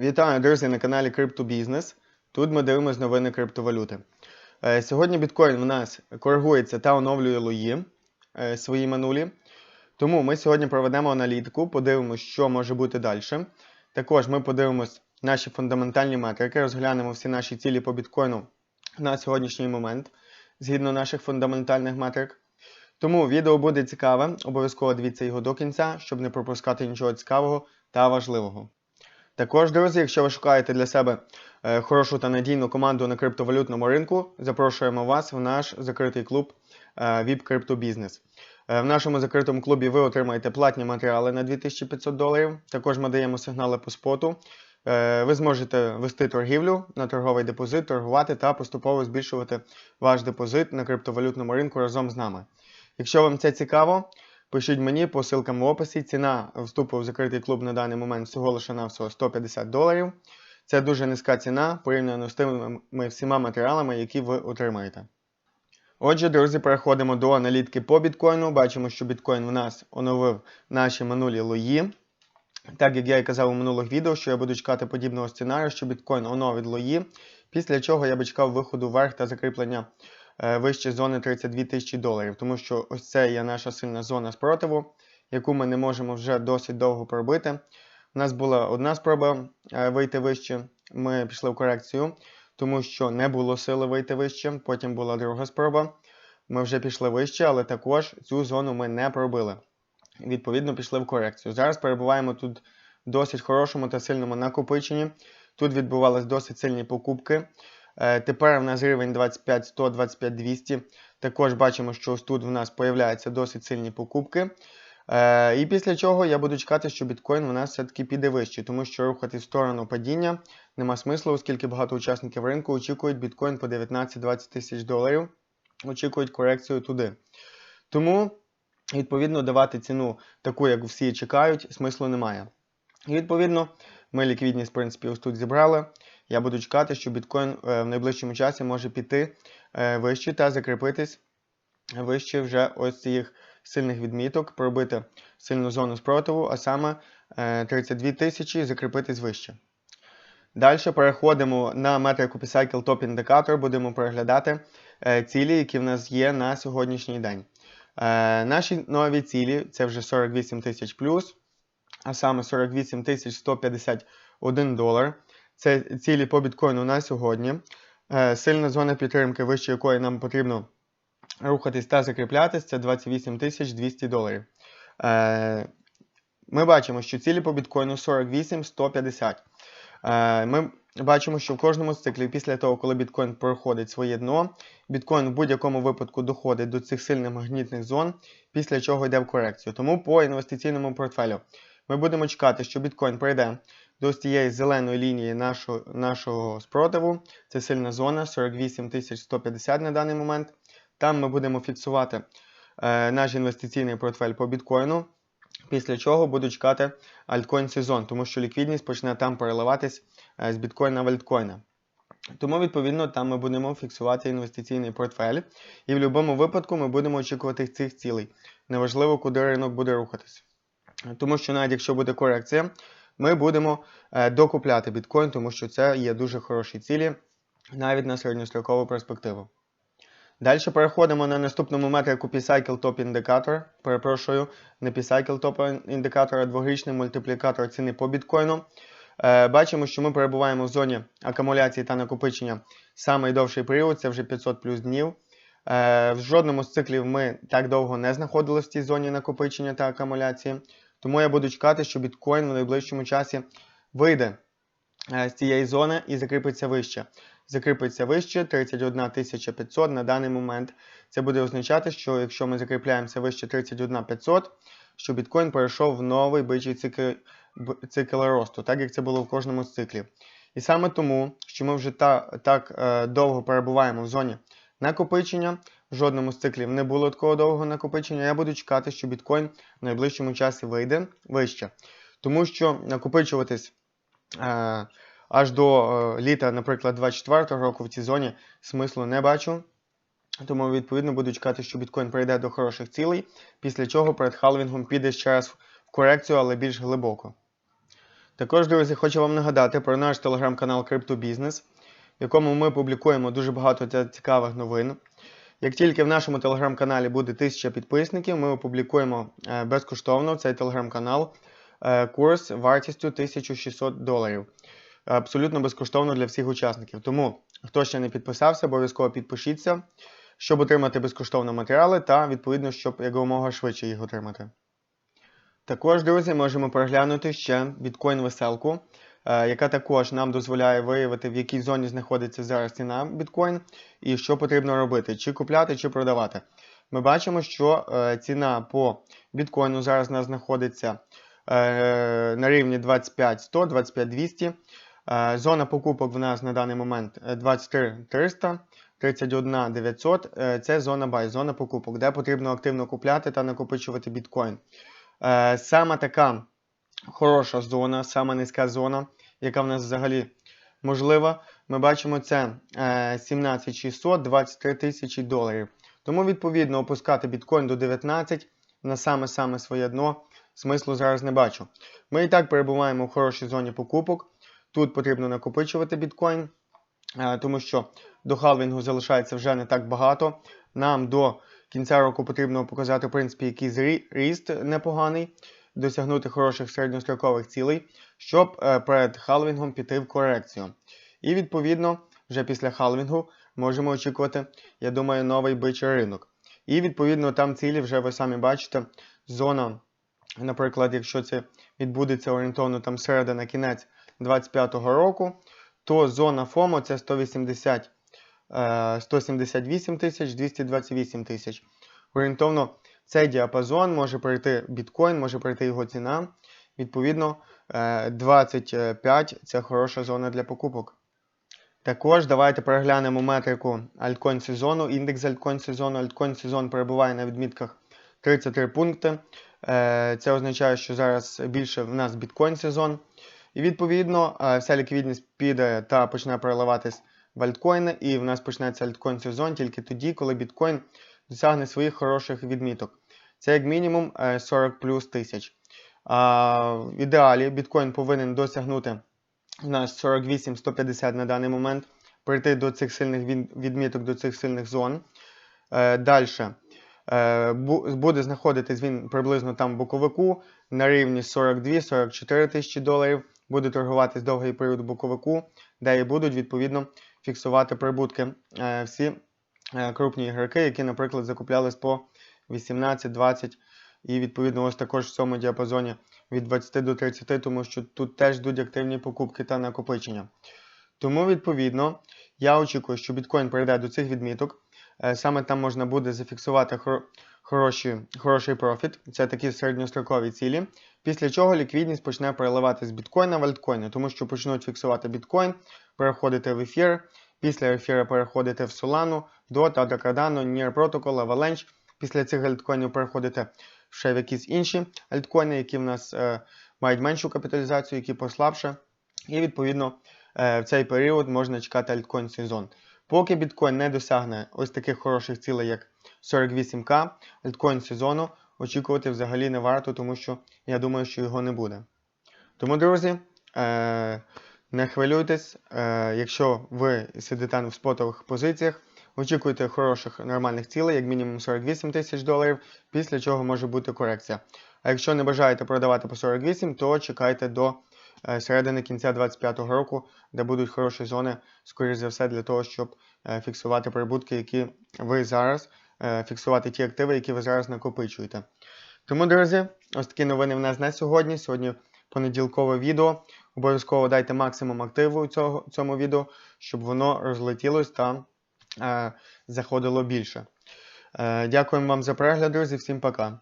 Вітаю, друзі, на каналі Криптобізнес. Тут ми дивимося новини криптовалюти. Е, Сьогодні біткоін в нас коригується та оновлює лої е, свої минулі. Тому ми сьогодні проведемо аналітику, подивимося, що може бути далі. Також ми подивимось наші фундаментальні метрики, розглянемо всі наші цілі по біткоїну на сьогоднішній момент згідно наших фундаментальних метрик. Тому відео буде цікаве, обов'язково дивіться його до кінця, щоб не пропускати нічого цікавого та важливого. Також, друзі, якщо ви шукаєте для себе е, хорошу та надійну команду на криптовалютному ринку, запрошуємо вас в наш закритий клуб е, VIP. Е, В нашому закритому клубі ви отримаєте платні матеріали на 2500 доларів. Також ми даємо сигнали по споту. Е, Ви зможете вести торгівлю на торговий депозит, торгувати та поступово збільшувати ваш депозит на криптовалютному ринку разом з нами. Якщо вам це цікаво, Пишіть мені по ссылкам в описі. Ціна вступу в закритий клуб на даний момент всього лише на всього 150 доларів. Це дуже низька ціна порівняно з тими всіма матеріалами, які ви отримаєте. Отже, друзі, переходимо до аналітики по біткоїну. Бачимо, що біткоін в нас оновив наші минулі лої. Так як я і казав у минулих відео, що я буду чекати подібного сценарію, що біткоін оновить лої, після чого я би чекав виходу вверх та закріплення вище зони 32 тисячі доларів, тому що ось це є наша сильна зона спротиву, яку ми не можемо вже досить довго пробити. У нас була одна спроба е, вийти вище, ми пішли в корекцію, тому що не було сили вийти вище. Потім була друга спроба. Ми вже пішли вище, але також цю зону ми не пробили. Відповідно, пішли в корекцію. Зараз перебуваємо тут в досить хорошому та сильному накопиченні. Тут відбувались досить сильні покупки. Е, Тепер в нас рівень 25 100, 25 200. Також бачимо, що ось тут в нас появляються досить сильні покупки. Е, І після чого я буду чекати, що біткоін у нас все-таки піде вище, тому що рухати в сторону падіння нема смислу, оскільки багато учасників ринку очікують біткоін по 19-20 тисяч доларів, очікують корекцію туди. Тому, відповідно, давати ціну таку, як всі чекають, смислу немає. І відповідно, ми ліквідність, в принципі, ось тут зібрали. Я буду чекати, що біткоін е, в найближчому часі може піти е, вище та закріпитись вище вже ось цих сильних відміток, пробити сильну зону спротиву, а саме е, 32 тисячі і закріпитись вище. Далі переходимо на метрику P-Cycle Top індикатор, будемо переглядати е, цілі, які в нас є на сьогоднішній день. Е, Наші нові цілі це вже 48 тисяч плюс, а саме 48 тисяч 151 долар. Це цілі по біткоїну на сьогодні. Е, Сильна зона підтримки, вище якої нам потрібно рухатись та закріплятись, це 28 200 доларів. Е, Ми бачимо, що цілі по біткоїну 48 150. Е, Ми бачимо, що в кожному з циклів, після того, коли біткоін проходить своє дно, біткоін в будь-якому випадку доходить до цих сильних магнітних зон, після чого йде в корекцію. Тому по інвестиційному портфелю ми будемо чекати, що біткоін прийде до цієї зеленої лінії нашого, нашого спротиву. Це сильна зона 48 150 на даний момент. Там ми будемо фіксувати е, наш інвестиційний портфель по біткоїну. Після чого буду чекати альткоін сезон, тому що ліквідність почне там переливатись е, з біткоїна в альткоїна. Тому, відповідно, там ми будемо фіксувати інвестиційний портфель. І в будь-якому випадку ми будемо очікувати цих цілей. Неважливо, куди ринок буде рухатись. Тому що навіть якщо буде корекція, ми будемо е, докупляти біткоін, тому що це є дуже хороші цілі навіть на середньострокову перспективу. Далі переходимо на наступному метрику P-Cycle Top індикатор. Перепрошую, не P-Cycle Top індикатор, а дворічний мультиплікатор ціни по біткоїну. Е, бачимо, що ми перебуваємо в зоні акумуляції та накопичення самий довший період, це вже 500 плюс днів. Е, в жодному з циклів ми так довго не знаходилися в цій зоні накопичення та акумуляції. Тому я буду чекати, що біткоін в найближчому часі вийде е, з цієї зони і закріпиться вище. Закріпиться вище 31 500 на даний момент. Це буде означати, що якщо ми закріпляємося вище 31 500, що біткоін перейшов в новий бичий цикл, цикл росту, так як це було в кожному з циклів. І саме тому, що ми вже та, так е, довго перебуваємо в зоні накопичення, жодному з циклів не було такого довгого накопичення, я буду чекати, що біткоін в найближчому часі вийде вище. Тому що накопичуватись е, аж до е, літа, наприклад, 24 року в цій зоні смислу не бачу. Тому, відповідно, буду чекати, що біткоін прийде до хороших цілей, після чого перед халвінгом піде ще раз в корекцію, але більш глибоко. Також, друзі, хочу вам нагадати про наш телеграм-канал CryptoBusiness, в якому ми публікуємо дуже багато цікавих новин. Як тільки в нашому телеграм-каналі буде 1000 підписників, ми опублікуємо е, безкоштовно цей телеграм-канал е, курс вартістю 1600 доларів. Абсолютно безкоштовно для всіх учасників. Тому, хто ще не підписався, обов'язково підпишіться, щоб отримати безкоштовні матеріали та, відповідно, щоб якомога швидше їх отримати. Також, друзі, можемо переглянути ще біткоін-веселку, яка також нам дозволяє виявити, в якій зоні знаходиться зараз ціна біткоін і що потрібно робити, чи купляти, чи продавати. Ми бачимо, що е, ціна по біткоїну зараз у нас знаходиться е, на рівні 25 100, 25 200. Е, Зона покупок в нас на даний момент е, 23 300, 31 900. Е, Це зона buy, зона покупок, де потрібно активно купляти та накопичувати біткоін. Е, Саме така хороша зона, сама низька зона, яка в нас взагалі можлива. Ми бачимо це е, 17600, 23 тисячі доларів. Тому, відповідно, опускати біткоін до 19 на саме-саме своє дно смислу зараз не бачу. Ми і так перебуваємо в хорошій зоні покупок. Тут потрібно накопичувати біткоін, е, тому що до халвінгу залишається вже не так багато. Нам до кінця року потрібно показати, в принципі, якийсь рі- ріст непоганий, досягнути хороших середньострокових цілей, щоб е, перед халвінгом піти в корекцію. І відповідно, вже після халвінгу можемо очікувати, я думаю, новий бичий ринок. І відповідно там цілі вже ви самі бачите. Зона, наприклад, якщо це відбудеться орієнтовно там середина кінець 25-го року, то зона ФОМО це 180, е, 178 тисяч, 228 тисяч. Орієнтовно цей діапазон може пройти біткоін, може пройти його ціна. Відповідно, е, 25 це хороша зона для покупок. Також давайте переглянемо метрику альткоін сезону. Індекс альткоін сезону. Альткоін сезон перебуває на відмітках 33 пункти. Е, Це означає, що зараз більше в нас біткоін сезон. І відповідно е, вся ліквідність піде та почне переливатись в альткоїни, і в нас почнеться альткоін сезон тільки тоді, коли біткоін досягне своїх хороших відміток. Це як мінімум е, 40 плюс тисяч. В ідеалі біткоін повинен досягнути у нас 48-150 на даний момент, прийти до цих сильних відміток, до цих сильних зон. Е, Далі буде знаходитись він приблизно там в боковику на рівні 42-44 тисячі доларів. Буде торгуватись довгий період в боковику, де і будуть відповідно фіксувати прибутки е, всі е, крупні ігроки, які, наприклад, закуплялись по 18-20 і відповідно ось також в цьому діапазоні від 20 до 30, тому що тут теж йдуть активні покупки та накопичення. Тому, відповідно, я очікую, що біткоін прийде до цих відміток. Е, Саме там можна буде зафіксувати хороші, хороший профіт, це такі середньострокові цілі. Після чого ліквідність почне переливати з біткоїна в альткоїни, тому що почнуть фіксувати біткоін, переходити в ефір, після ефіра переходити в Solana, DOTA, Cardano, Near Protocol, Avalanche. Після цих альткоїнів переходити ще в якісь інші альткоїни, які в нас е, мають меншу капіталізацію, які послабше. І відповідно е, в цей період можна чекати альткоін сезон. Поки біткоін не досягне ось таких хороших цілей, як 48к, альткоін сезону очікувати взагалі не варто, тому що я думаю, що його не буде. Тому, друзі, е, не хвилюйтесь, е, якщо ви сидите в спотових позиціях, очікуйте хороших нормальних цілей, як мінімум 48 тисяч доларів, після чого може бути корекція. А якщо не бажаєте продавати по 48, то чекайте до е, середини кінця 2025 року, де будуть хороші зони, скоріш за все, для того, щоб е, фіксувати прибутки, які ви зараз, е, фіксувати ті активи, які ви зараз накопичуєте. Тому, друзі, ось такі новини в нас на сьогодні. Сьогодні понеділкове відео. Обов'язково дайте максимум активу цього, цьому відео, щоб воно розлетілось та заходило більше. Е, дякуємо вам за перегляд, друзі. Всім пока.